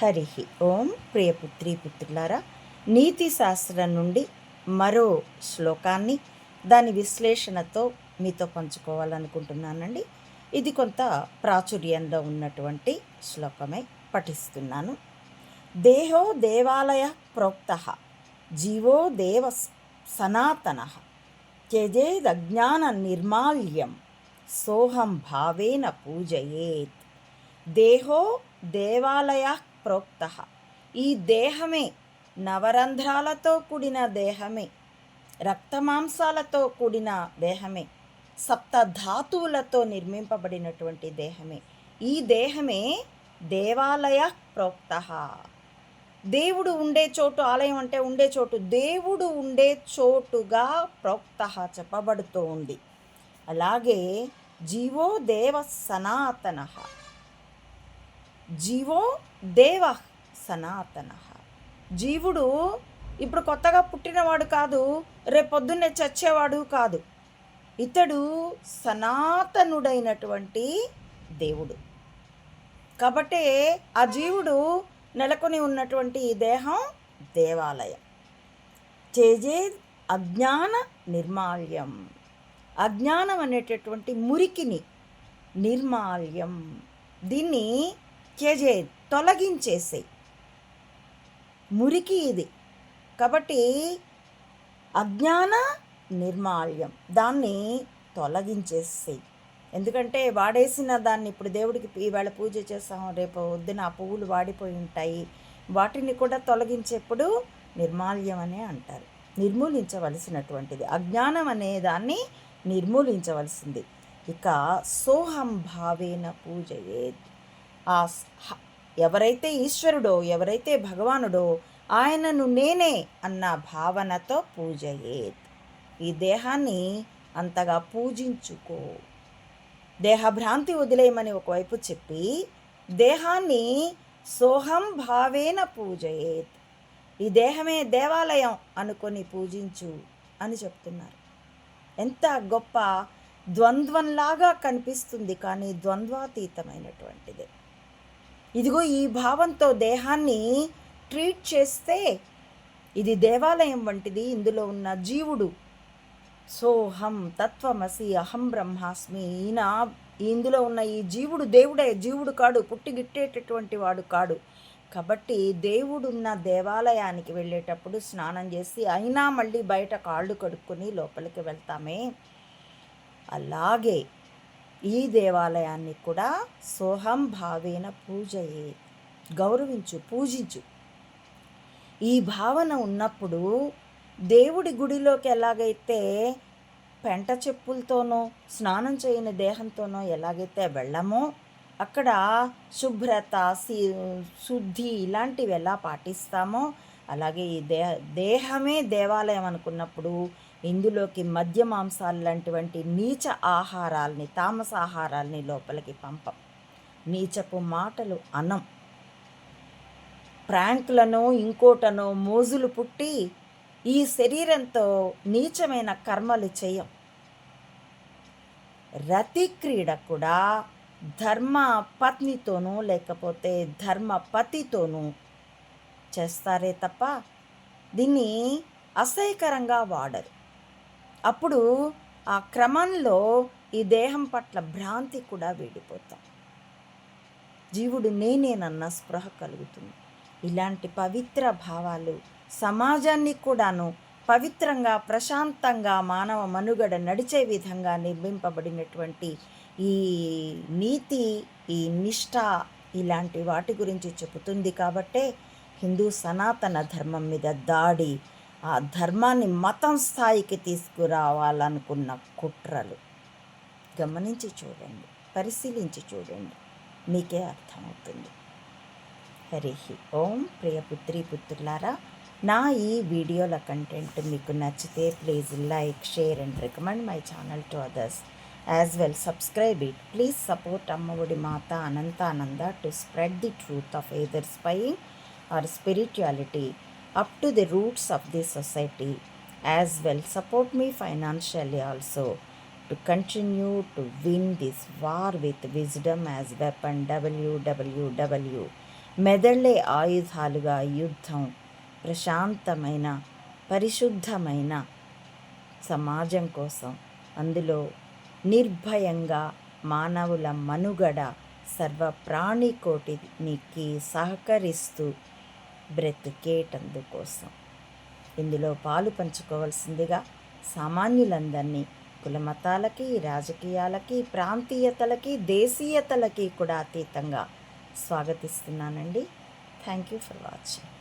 హరి ఓం ప్రియపుత్రి పుత్రులారా నీతి శాస్త్రం నుండి మరో శ్లోకాన్ని దాని విశ్లేషణతో మీతో పంచుకోవాలనుకుంటున్నానండి. ఇది కొంత ప్రాచుర్యంలో ఉన్నటువంటి శ్లోకమే పఠిస్తున్నాను. దేహో దేవాలయ ప్రోక్త జీవో దేవ సనాతన త్యజేదజ్ఞాన నిర్మాల్యం సోహం భావేన పూజయేత్. దేహో దేవాలయ ప్రోక్త. ఈ దేహమే నవరంధ్రాలతో కూడిన దేహమే రక్తమాంసాలతో కూడిన దేహమే సప్త ధాతువులతో నిర్మింపబడినటువంటి దేహమే. ఈ దేహమే దేవాలయ ప్రోక్త. దేవుడు ఉండే చోటు ఆలయం అంటే ఉండే చోటు దేవుడు ఉండే చోటుగా ప్రోక్త చెప్పబడుతూ ఉంది అలాగే జీవో దేవ సనాతన. జీవో దేవ సనాతన. జీవుడు ఇప్పుడు కొత్తగా పుట్టినవాడు కాదు రేపొద్దున్నే చచ్చేవాడు కాదు. ఇతడు సనాతనుడైనటువంటి దేవుడు. కాబట్టి ఆ జీవుడు నెలకొని ఉన్నటువంటి ఈ దేహం దేవాలయం. చేజే అజ్ఞాన నిర్మాల్యం. అజ్ఞానం అనేటటువంటి మురికిని నిర్మాల్యం. దీన్ని చేజే తొలగించేసే మురికి ఇది. కాబట్టి అజ్ఞాన నిర్మాల్యం. దాన్ని తొలగించేసేయి. ఎందుకంటే వాడేసిన దాన్ని ఇప్పుడు దేవుడికి ఈవేళ పూజ చేస్తాం. రేపు వద్దున ఆ పువ్వులు వాడిపోయి ఉంటాయి. వాటిని కూడా తొలగించేప్పుడు నిర్మాల్యం అనే అంటారు. నిర్మూలించవలసినటువంటిది. అజ్ఞానం అనే దాన్ని నిర్మూలించవలసింది. ఇక సోహం భావేన పూజయేత్ ఆ ఎవరైతే ఈశ్వరుడో ఎవరైతే భగవానుడో ఆయనను నేనే అన్న భావనతో పూజయేత్. ఈ దేహాన్ని అంతగా పూజించుకో. దేహభ్రాంతి వదిలేయమని ఒకవైపు చెప్పి దేహాన్ని సోహం భావేన పూజయేత్. ఈ దేహమే దేవాలయం అనుకొని పూజించు అని చెప్తున్నారు. ఎంత గొప్ప ద్వంద్వంలాగా కనిపిస్తుంది కానీ ద్వంద్వాతీతమైనటువంటిది. ఇదిగో ఈ భావంతో దేహాన్ని ట్రీట్ చేస్తే ఇది దేవాలయం వంటిది ఇందులో ఉన్న జీవుడు. సోహం తత్వమసి అహం బ్రహ్మాస్మి. ఈయన ఇందులో ఉన్న ఈ జీవుడు దేవుడే జీవుడు కాడు పుట్టిగిట్టేటటువంటి వాడు కాడు. కాబట్టి దేవుడున్న దేవాలయానికి వెళ్ళేటప్పుడు స్నానం చేసి అయినా మళ్ళీ బయట కాళ్ళు కడుక్కొని లోపలికి వెళ్తామే. అలాగే ఈ దేవాలయాన్ని కూడా సోహం భావేన పూజయే. గౌరవించు పూజించు. ఈ భావన ఉన్నప్పుడు దేవుడి గుడిలోకి ఎలాగైతే పెంట చెప్పులతోనో స్నానం చేయని దేహంతోనో ఎలాగైతే వెళ్ళమో అక్కడ శుభ్రత శుద్ధి ఇలాంటివి ఎలా పాటిస్తామో అలాగే ఈ దే దేహమే దేవాలయం అనుకున్నప్పుడు ఇందులోకి మద్య మాంసాలు లాంటివంటి నీచ ఆహారాల్ని తామస ఆహారాల్ని లోపలికి పంపం. నీచపు మాటలు అనం. ప్రాంకులను ఇంకోటనో మోజులు పుట్టి ఈ శరీరంతో నీచమైన కర్మలు చేయం. రతి క్రీడ కూడా ధర్మ పత్నితోనూ లేకపోతే ధర్మ పతితోనూ చేస్తారే తప్ప దీన్ని అసహ్యకరంగా వాడరు. అప్పుడు ఆ క్రమంలో ఈ దేహం పట్ల భ్రాంతి కూడా వీడిపోతాం. జీవుడు నేనేనన్న స్పృహ కలుగుతుంది. ఇలాంటి పవిత్ర భావాలు సమాజాన్ని కూడాను పవిత్రంగా ప్రశాంతంగా మానవ మనుగడ నడిచే విధంగా నిర్మింపబడినటువంటి ఈ నీతి ఈ నిష్ఠ ఇలాంటి వాటి గురించి చెబుతుంది కాబట్టే హిందూ సనాతన ధర్మం మీద దాడి ఆ ధర్మాన్ని మతం స్థాయికి తీసుకురావాలనుకున్న కుట్రలు. గమనించి చూడండి పరిశీలించి చూడండి మీకే అర్థమవుతుంది. హరి ఓం. ప్రియపుత్రి పుత్రులారా నా ఈ వీడియోల కంటెంట్ మీకు నచ్చితే please like share and recommend my channel to others. As well subscribe it. Please support Ammaodi Mata Anantananda to spread the truth of either spying or spirituality. Up to the roots of the society as well support me financially also to continue to win this war with wisdom as weapon డబ్ల్యూడబ్ల్యూడబ్ల్యూ మెదళ్ళే ఆయుధాలుగా యుద్ధం ప్రశాంతమైన పరిశుద్ధమైన సమాజం కోసం. అందులో నిర్భయంగా మానవుల మనుగడ సర్వ ప్రాణికోటికి సహకరిస్తూ బ్రతికేటందుకోసం. ఇందులో పాలు పంచుకోవాల్సిందిగా సామాన్యులందరినీ కులమతాలకి రాజకీయాలకి ప్రాంతీయతలకి దేశీయతలకి కూడా అతీతంగా స్వాగతిస్తున్నానండి. Thank you for watching.